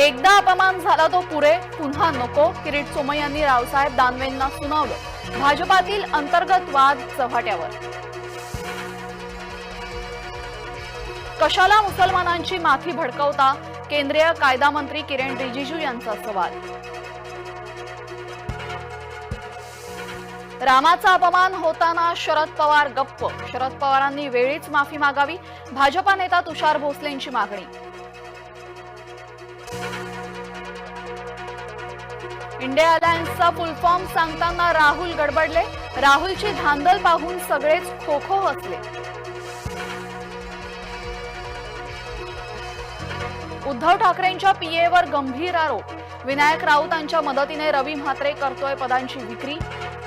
एकदा अपमान झाला तो पुरे पुन्हा नको. किरीट सोमय यांनी रावसाहेब दानवेंना सुनावलं. भाजपातील अंतर्गत वाद चव्हाट्यावर. कशाला मुसलमानांची माथी भडकवता? केंद्रीय कायदा मंत्री किरण रिजिजू यांचा सवाल. रामाचा अपमान होताना शरद पवार गप्प. शरद पवारांनी वेळीच माफी मागावी. भाजपा नेता तुषार भोसलेंची मागणी. इंडिया अलायन्सचा फुल फॉर्म सांगताना राहुल गडबडले. राहुलची धांदल पाहून सगळेच खो खो हसले. उद्धव ठाकरेंच्या पीएवर गंभीर आरोप. विनायक राऊतांच्या मदतीने रवी म्हात्रे करतोय पदांची विक्री.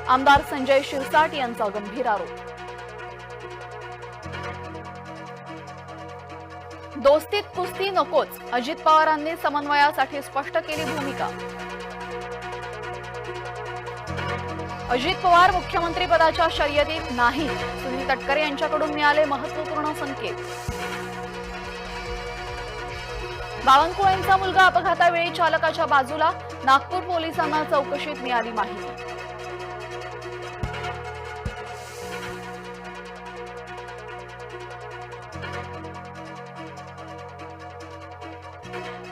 आमदार संजय शिरसाट यांचा गंभीर आरोप. दोस्तीत कुस्ती नकोच अजित पवारांनी समन्वयासाठी स्पष्ट केली भूमिका. अजित पवार मुख्यमंत्री पदाच्या शर्यतीत नाही सुनील तटकरे यांच्याकडून मिळाले महत्त्वपूर्ण संकेत. बावनकुळेंचा मुलगा अपघातावेळी चालकाच्या बाजूला नागपूर पोलिसांना चौकशीत मिळाली माहिती.